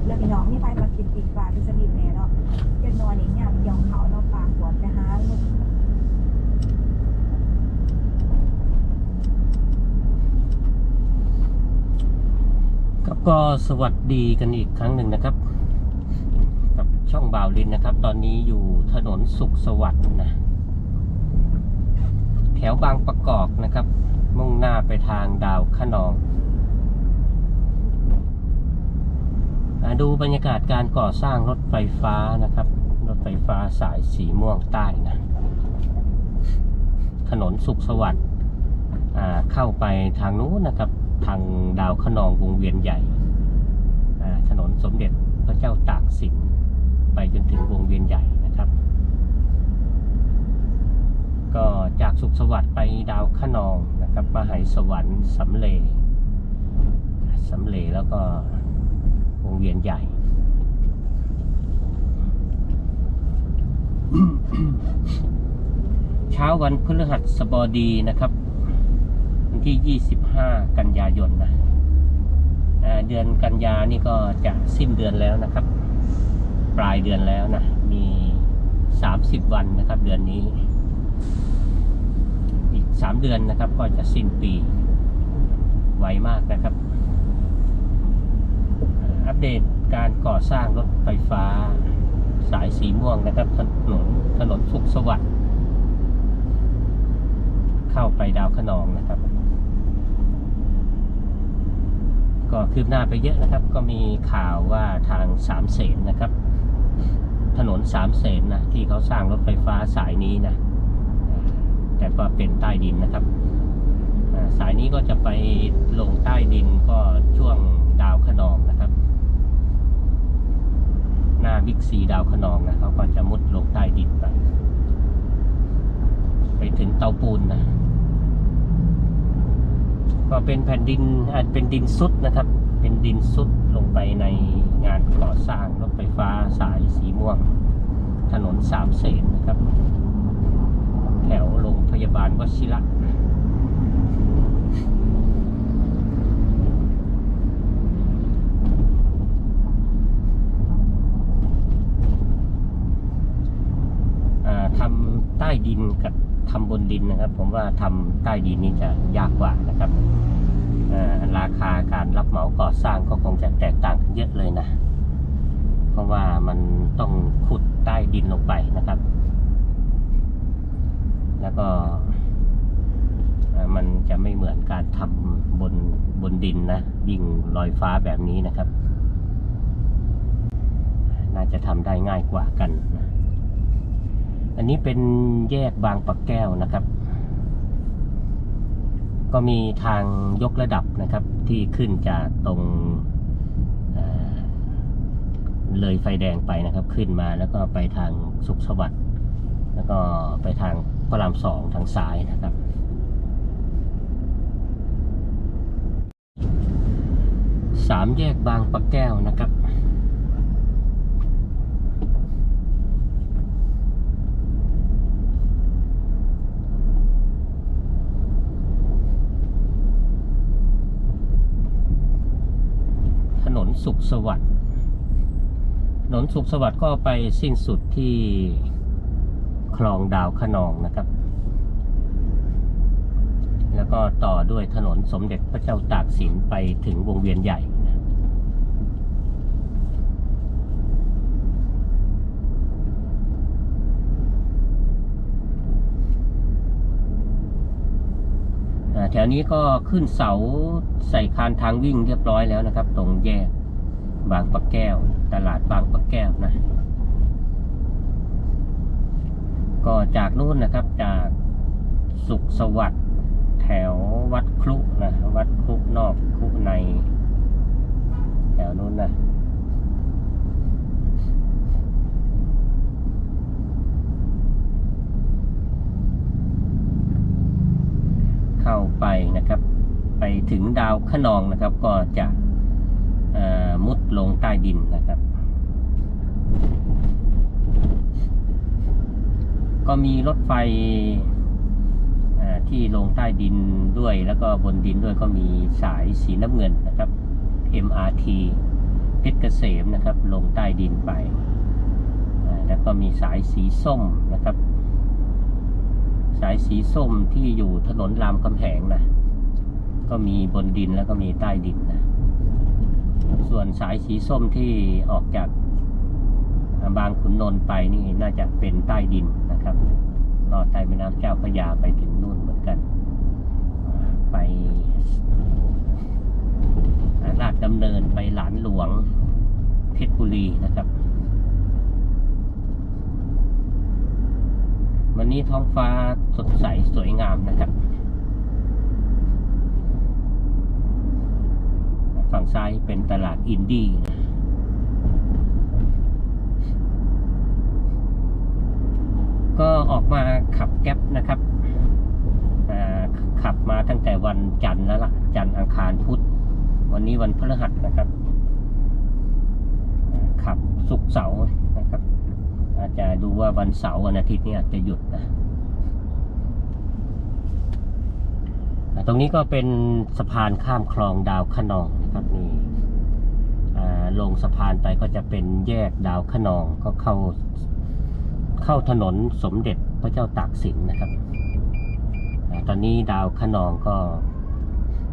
ดแล้วพี่น้องนี่ไปมากินปีกปลาพิสบินแน่เนาะเจ็ดนอนนี่เนี่ยยองเขาเนาะปลาขวดไปหาลูกครับก็สวัสดีกันอีกครั้งหนึ่งนะครับ กับช่องบ่าวลินนะครับ ตอนนี้อยู่ถนนสุขสวัสดิ์นะแถวบางประกอบนะครับ มุ่งหน้าไปทางดาวขนองอ่า ดูบรรยากาศการก่อสร้างรถไฟฟ้านะครับ รถไฟฟ้าสายสีม่วงใต้นะ ถนนสุขสวัสดิ์เข้าไปทางนู้นนะครับ ทางดาวขนองวงเวียนใหญ่ ถนนสมเด็จพระเจ้าตากสิน ไปจนถึงวงเวียนใหญ่นะครับ ก็จากสุขสวัสดิ์ไปดาวขนองนะครับมาหายสวรรค์สำเลสำเลแล้วก็ วงเวียนใหญ่เช้าวันพฤหัสบดีนะครับ วันที่ 25 กันยายนนะเดือนกันยานี่ก็จะสิ้นเดือนแล้วนะครับ ปลายเดือนแล้วนะ มี 30 วันนะครับเดือนนี้ อีก 3 เดือนนะครับ ก็จะสิ้นปี ไวมากนะครับ อัปเดตการก่อสร้างรถไฟฟ้า สายสีม่วงนะครับ ถนนถนนสุขสวัสดิ์เข้าไปดาวขนองนะครับ ก็คืบหน้าไปเยอะนะครับ ก็มีข่าวว่าทางสามเสนนะครับ ถนนสามเสนนะที่เขาสร้างรถไฟฟ้าสายนี้นะแต่ก็เป็นใต้ดินนะครับสายนี้ก็จะไปลงใต้ดินก็ช่วงดาวขนองนะ น้าบิ๊กซีดาวขนองนะเขาก็จะมุดลงใต้ดินไป ไปถึงเตาปูนนะ ก็เป็นแผ่นดินอาจเป็นดินซุดนะครับ เป็นดินซุดลงไปในงานก่อสร้างรถไฟฟ้าสายสีม่วง ถนนสามเสนนะครับ แถวโรงพยาบาลวชิระ อ่าทำใต้ดินกับทำบนดินนะครับ ผมว่าทำใต้ดินนี่จะยากกว่านะครับราคาการรับเหมาก่อสร้างก็คงจะแตกต่างกันเยอะเลยนะ เพราะว่ามันต้องขุดใต้ดินลงไปนะครับ แล้วก็มันจะไม่เหมือนการทำบนบนดินนะยิงลอยฟ้าแบบนี้นะครับ น่าจะทำได้ง่ายกว่ากันนะ อันนี้เป็นแยกบางปะแก้วนะครับ ก็มีทางยกระดับนะครับ ที่ขึ้นจากตรงเเลยไฟแดงไปนะครับ ขึ้นมาแล้วก็ไปทางสุขสวัสดิ์แล้วก็ไปทางพระรามสองทางซ้ายนะครับ สามแยกบางปะแก้วนะครับ ถนน สุขสวัสดิ์ถนนสุขสวัสดิ์ก็ไปสิ้นสุดที่คลองดาวขนองนะครับ แล้วก็ต่อด้วยถนนสมเด็จพระเจ้าตากสินไปถึงวงเวียนใหญ่นะแถวนี้ก็ขึ้นเสาใส่คานทางวิ่งเรียบร้อยแล้วนะครับ ตรงแยก บางปะแก้ว ตลาดบางปะแก้วนะ ก็จากนู่นนะครับจากสุขสวัสดิ์แถววัดครุนะวัดครุนอกครุใน แถวนู้นนะเข้าไปนะครับ ไปถึงดาวขนองนะครับ ก็จะ ลงใต้ดินนะครับ ก็มีรถไฟที่ลงใต้ดินด้วยแล้วก็บนดินด้วยก็มีสายสีน้ำเงินนะครับ MRT เพชรเกษมนะครับ ลงใต้ดินไป แล้วก็มีสายสีส้มนะครับ สายสีส้มที่อยู่ถนนรามคำแหงนะ ก็มีบนดินแล้วก็มีใต้ดินนะ ส่วนสายสีส้มที่ออกจากบางขุนนนท์ไปนี่น่าจะเป็นใต้ดินนะครับลอดใต้แม่น้ำเจ้าพระยาไปถึงนู่นเหมือนกัน ไปราชดำเนินไปหลานหลวงเพชรบุรีนะครับ วันนี้ท้องฟ้าสดใสสวยงามนะครับ ฝั่งซ้ายเป็นตลาดอินดี้ก็ออกมาขับแก๊ปนะครับขับมาตั้งแต่วันจันทร์แล้วล่ะ จันทร์อังคารพุธ วันนี้วันพฤหัสนะครับ ขับศุกเสาร์นะครับ อาจจะดูว่าวันเสาร์วันอาทิตย์นี้อาจจะหยุดนะตรงนี้ก็เป็นสะพานข้ามคลองดาวขนอง ครับนี่ลงสะพานไปก็จะเป็นแยกดาวขนองก็เข้าเข้าถนนสมเด็จพระเจ้าตากสินนะครับอตอนนี้ดาวขนองก็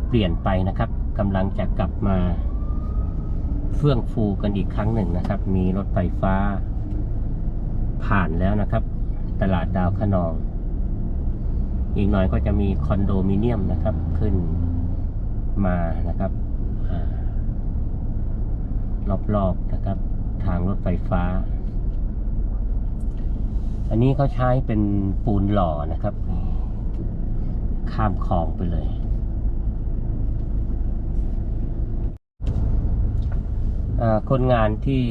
เปลี่ยนไปนะครับกำลังจะกลับมาเฟื่องฟูกันอีกครั้งหนึ่งนะครับ มีรถไฟฟ้าผ่านแล้วนะครับ ตลาดดาวขนอง อีกหน่อยก็จะมีคอนโดมิเนียมนะครับขึ้นมานะครับ รอบๆนะครับ ทางรถไฟฟ้า อันนี้เขาใช้เป็นปูนหล่อนะครับ ข้ามคลองไปเลย คนงานที่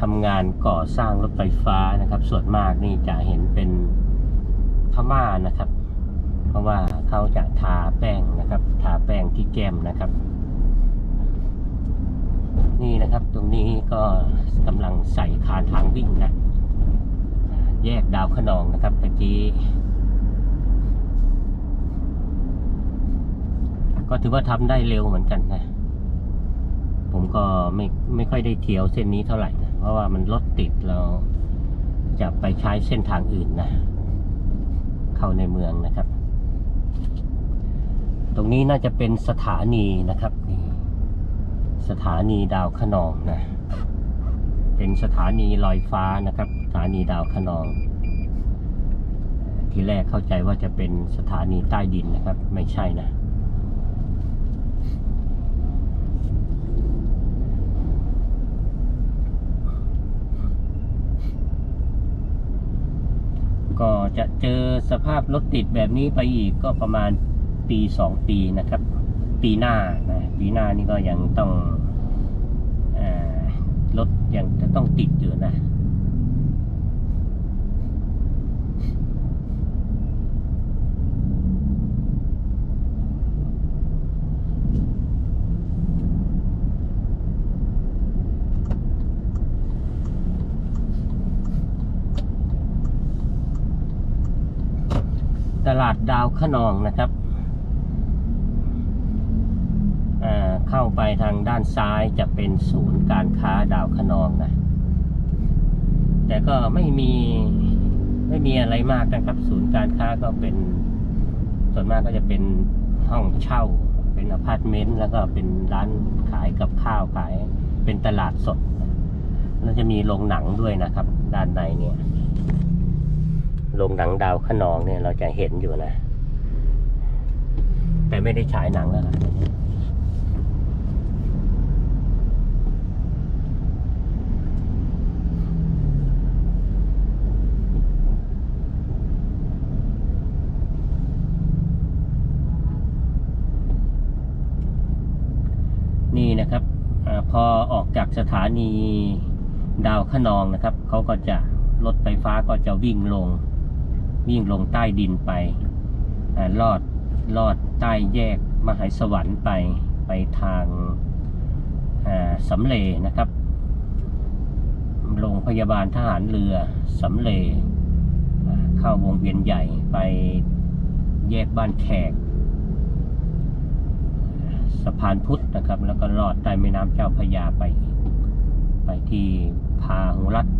ทำงานก่อสร้างรถไฟฟ้านะครับ ส่วนมากนี่จะเห็นเป็นพม่านะครับ เพราะว่าเขาจะทาแป้งนะครับ ทาแป้งที่แก้มนะครับ นี่นะครับตรงนี้ก็กำลังใส่คานทางวิ่งนะ แยกดาวขนองนะครับตะกี้ก็ถือว่าทำได้เร็วเหมือนกันนะ ผมก็ไม่ไม่ค่อยได้เที่ยวเส้นนี้เท่าไหร่นะ เพราะว่ามันรถติดเราจะไปใช้เส้นทางอื่นนะ เข้าในเมืองนะครับ ตรงนี้น่าจะเป็นสถานีนะครับ สถานีดาวขนองนะ เป็นสถานีลอยฟ้านะครับ สถานีดาวขนอง ทีแรกเข้าใจว่าจะเป็นสถานีใต้ดินนะครับ ไม่ใช่นะก็จะเจอสภาพรถติดแบบนี้ไปอีกก็ประมาณปีสองปีนะครับ ปีหน้านะปีหน้านี่ก็ยังต้องรถยังจะต้องติดอยู่นะ ตลาดดาวขนองนะครับอ่า เข้าไปทางด้านซ้ายจะเป็นศูนย์การค้าดาวขนองนะ แต่ก็ไม่มีไม่มีอะไรมากนะครับ ศูนย์การค้าก็เป็น ส่วนมากก็จะเป็นห้องเช่า เป็นอพาร์ตเมนต์แล้วก็เป็นร้านขายกับข้าวขาย เป็นตลาดสด แล้วจะมีโรงหนังด้วยนะครับ ด้านในเนี่ยโรงหนังดาวขนองเนี่ยเราจะเห็นอยู่นะ แต่ไม่ได้ฉายหนังแล้วล่ะ นี่นะครับอพอออกจากสถานีดาวขนองนะครับเขาก็จะรถไฟฟ้าก็จะวิ่งลง วิ่งลงใต้ดินไปอลอดลอดใต้แยกมหาสวรรค์ไปไปทางสำเลนะครับโรงพยาบาลทหารเรือสำเลเข้าวงเวียนใหญ่ไปแยกบ้านแขก สะพานพุทธนะครับ แล้วก็ลอดใต้แม่น้ำเจ้าพระยาไป ไปที่พาหุรัตน์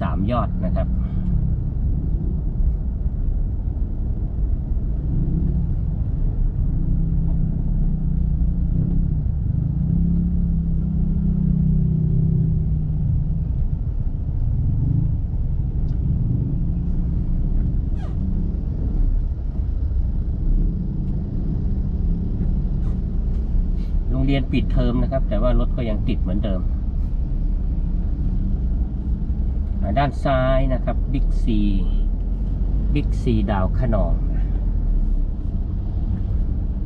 สามยอดนะครับ โรงเรี ยนปิดเทอมนะครับ แต่ว่ารถก็ยังติดเหมือนเดิม ด้านซ้ายนะครับบิ๊กซีบิ๊กซีดาวขนอง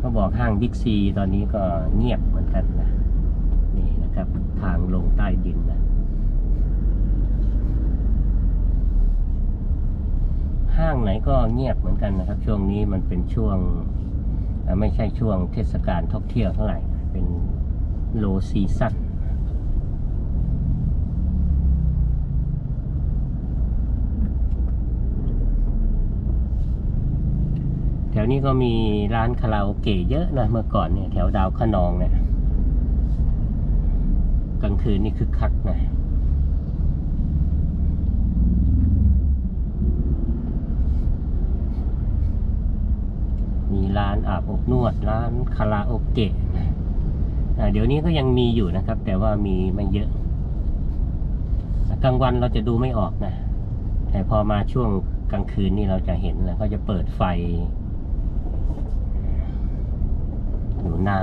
ก็บอกห้างบิ๊กซีตอนนี้ก็เงียบเหมือนกันนะนี่นะครับ ทางลงใต้ดินนะห้างไหนก็เงียบเหมือนกันนะครับ ช่วงนี้มันเป็นช่วง ไม่ใช่ช่วงเทศกาลท่องเที่ยวเท่าไหร่ เป็นโลซีซั่นแถวนี้ก็มีร้านคาราโอเกะเยอะนะเมื่อก่อนเนี่ยแถวดาวขนองเนี่ยกลางคืนนี่คึกคักนะมีร้านอาบอบนวด ร้านคาราโอเกะ เดี๋ยวนี้ก็ยังมีอยู่นะครับ แต่ว่ามีไม่เยอะกลางวันเราจะดูไม่ออกนะ แต่พอมาช่วงกลางคืนนี่เราจะเห็นแล้วก็จะเปิดไฟ อยู่หน้า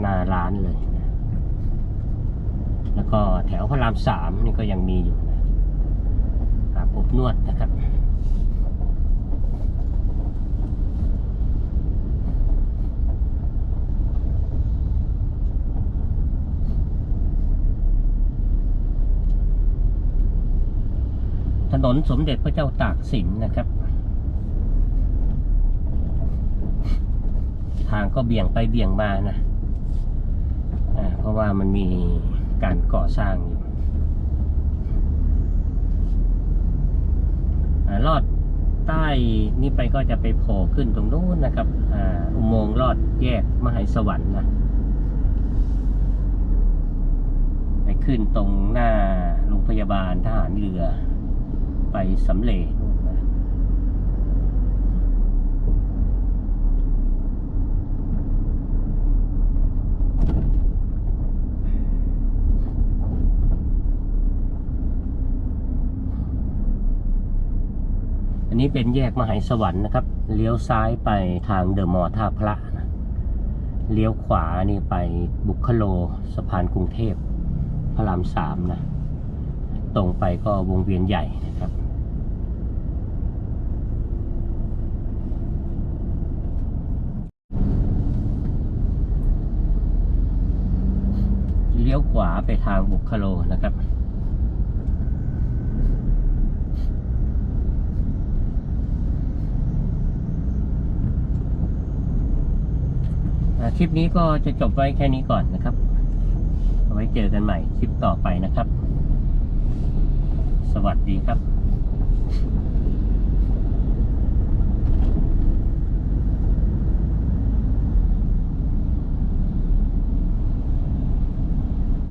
หน้าร้านเลยนะแล้วก็แถวพระรามสามนี่ก็ยังมีอยู่นะอาบอบนวดนะครับ ถนนสมเด็จพระเจ้าตากสินนะครับ ทางก็เบี่ยงไปเบี่ยงมานะเพราะว่ามันมีการก่อสร้างอยู่ลอดใต้นี่ไปก็จะไปโผล่ขึ้นตรงนู้นนะครับออุโมงค์ลอดแยกมหาสวรรค์นะไปขึ้นตรงหน้าโรงพยาบาลทหารเรือ ไปสำเร็จอันนี้เป็นแยกมหาสวรรค์นะครับ เลี้ยวซ้ายไปทางเดอะมอท่าพระนะเลี้ยวขวานี่ไปบุคโลสะพานกรุงเทพ พระรามสามนะ ตรงไปก็วงเวียนใหญ่นะครับ เลี้ยวขวาไปทางบุคโลนะครับ คลิปนี้ก็จะจบไว้แค่นี้ก่อนนะครับ เอาไว้เจอกันใหม่คลิปต่อไปนะครับ สวัสดีครับ